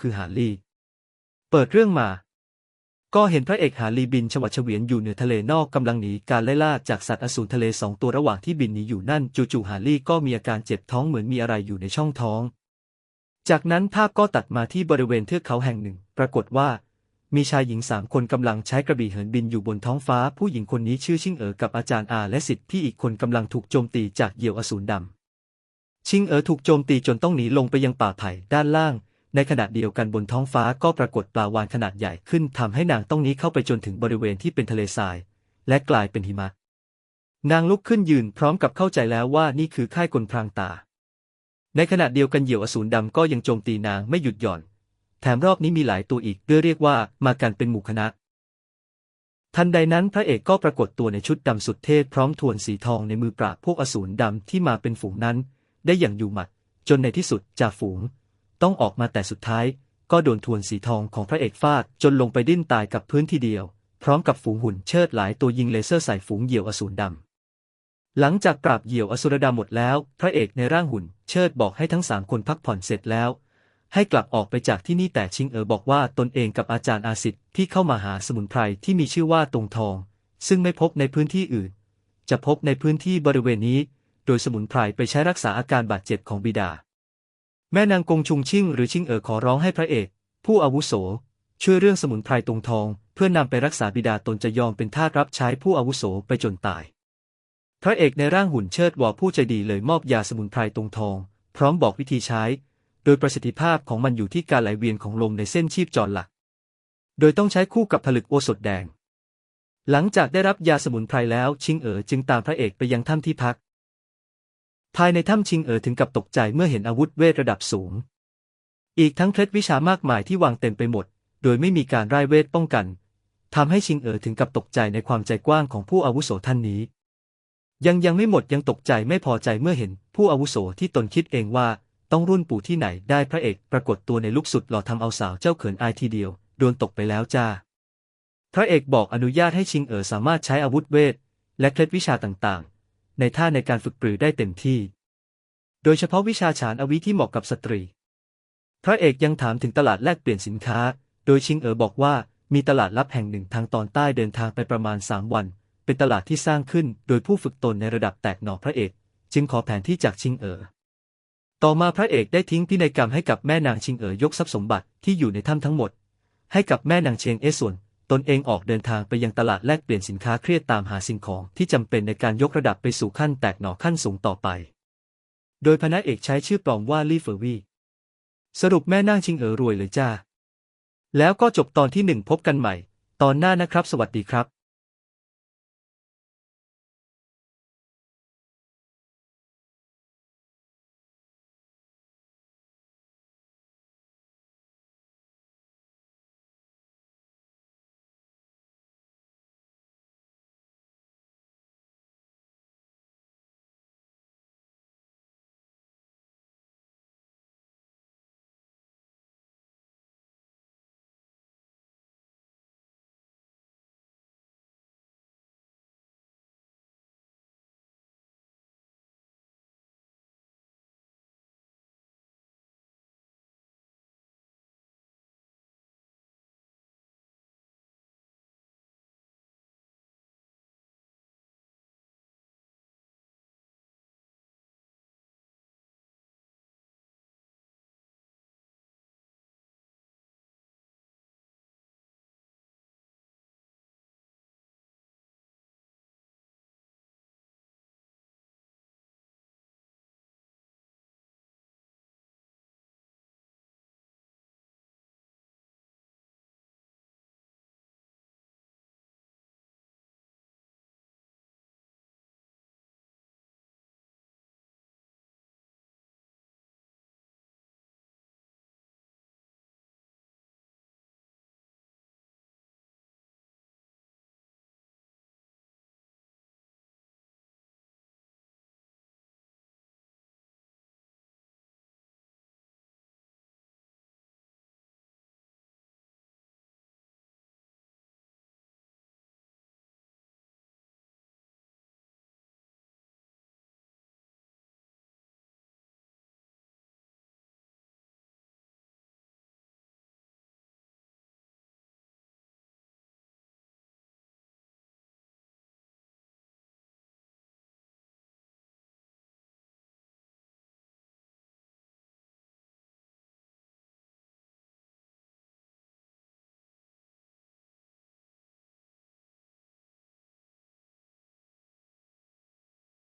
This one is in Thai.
คือหาลี เปิดเรื่องมา ก็เห็นพระเอกหาลีบินฉวัดเฉวียนอยู่เหนือทะเลนอกกำลังหนีการไล่ล่าจากสัตว์อสูรทะเลสองตัวระหว่างที่บินหนีอยู่นั่นจู่ๆหาลีก็มีอาการเจ็บท้องเหมือนมีอะไรอยู่ในช่องท้อง จากนั้นภาพก็ตัดมาที่บริเวณเทือกเขาแห่งหนึ่ง ปรากฏว่ามีชายหญิงสามคนกำลังใช้กระบี่เหินบินอยู่บนท้องฟ้า ผู้หญิงคนนี้ชื่อชิงเอ๋อกับอาจารย์อาและสิทธิ์ที่อีกคนกำลังถูกโจมตีจากเหยี่ยวอสูรดำชิงเอ๋อถูกโจมตีจนต้องหนีลงไปยังป่าไผ่ด้านล่าง ในขณะเดียวกันบนท้องฟ้าก็ปรากฏปลาวาฬขนาดใหญ่ขึ้นทำให้นางต้องหนี้เข้าไปจนถึงบริเวณที่เป็นทะเลทราย และกลายเป็นหิมะ นางลุกขึ้นยืนพร้อมกับเข้าใจแล้วว่านี่คือค่ายกลพรางตา ในขณะเดียวกันเหยี่ยวอสูรดำก็ยังโจมตีนางไม่หยุดหย่อน แถมรอบนี้มีหลายตัวอีกด้วยเรียกว่ามากันเป็นหมู่คณะ ทันใดนั้นพระเอกก็ปรากฏตัวในชุดดำสุดเท่พร้อมทวนสีทองในมือปราบพวกอสูรดำที่มาเป็นฝูงนั้น ได้อย่างอยู่หมัด จนในที่สุดจ่าฝูง ต้องออกมาแต่สุดท้าย ก็โดนทวนสีทองของพระเอกฟาดจนลงไปดิ้นตายกับพื้นทีเดียว พร้อมกับฝูงหุ่นเชิดหลายตัวยิงเลเซอร์ใส่ฝูงเหยี่ยวอสูรดำหลังจากปราบเหยี่ยวอสุรดำหมดแล้ว พระเอกในร่างหุ่น เชิดบอกให้ทั้งสามคนพักผ่อนเสร็จแล้ว ให้กลับออกไปจากที่นี่แต่ชิงเอ๋อบอกว่าตนเองกับอาจารย์อาสิทธิ์ที่เข้ามาหาสมุนไพรที่มีชื่อว่าตรงทอง ซึ่งไม่พบในพื้นที่อื่น จะพบในพื้นที่บริเวณนี้ โดยสมุนไพรไปใช้รักษาอาการบาดเจ็บของบิดา แม่นางกงชุงชิ่งหรือชิงเอ๋อขอร้องให้พระเอก ผู้อาวุโส ช่วยเรื่องสมุนไพรตรงทอง เพื่อนำไปรักษาบิดาตนจะยอมเป็นทาสรับใช้ผู้อาวุโสไปจนตาย พระเอกในร่างหุ่นเชิดวอผู้ใจดีเลยมอบยาสมุนไพรตรงทอง พร้อมบอกวิธีใช้ โดยประสิทธิภาพของมันอยู่ที่การไหลเวียนของลมในเส้นชีพจรหลัก โดยต้องใช้คู่กับผลึกโอสถแดง หลังจากได้รับยาสมุนไพรแล้วชิงเอ๋อจึงตามพระเอกไปยังถ้ำที่พัก ภายในถ้ำชิงเอ๋อถึงกับตกใจเมื่อเห็นอาวุธเวทระดับสูง อีกทั้งเคล็ดวิชามากมายที่วางเต็มไปหมด โดยไม่มีการร่ายเวทป้องกันทำให้ชิงเอ๋อถึงกับตกใจในความใจกว้างของผู้อาวุโสท่านนี้ ยังยังไม่หมดยังตกใจไม่พอใจเมื่อเห็นผู้อาวุโสที่ตนคิดเองว่าต้องรุ่นปู่ที่ไหนได้พระเอกปรากฏตัวในลุกสุดหล่อทำเอาสาวเจ้าเขินอายทีเดียวโดนตกไปแล้วจ้า พระเอกบอกอนุญาตให้ชิงเอ๋อสามารถใช้อาวุธเวท และเคล็ดวิชาต่างๆ ในท่าในการฝึกปรือได้เต็มที่ โดยเฉพาะวิชาฉานอวิที่เหมาะกับสตรี พระเอกยังถามถึงตลาดแลกเปลี่ยนสินค้า โดยชิงเอ๋อบอกว่ามีตลาดลับแห่งหนึ่งทางตอนใต้เดินทางไปประมาณสามวัน เป็นตลาดที่สร้างขึ้นโดยผู้ฝึกตนในระดับแตกหน่อพระเอก จึงขอแผนที่จากชิงเอ๋อต่อมาพระเอกได้ทิ้งพินัยกรรมให้กับแม่นางชิงเอ๋อยกทรัพย์สมบัติที่อยู่ในถ้ำทั้งหมด ให้กับแม่นางเชงเอส่วน ตนเองออกเดินทางไปยังตลาดแลกเปลี่ยนสินค้าเครียดตามหาสิ่งของที่จำเป็นในการยกระดับไปสู่ขั้นแตกหน่อขั้นสูงต่อไป โดยพนักเอกใช้ชื่อปลอมว่าลี่เฟอร์วีสรุปแม่นางชิงเอ๋อรวยเลยจ้า แล้วก็จบตอนที่หนึ่งพบกันใหม่ ตอนหน้านะครับ สวัสดีครับ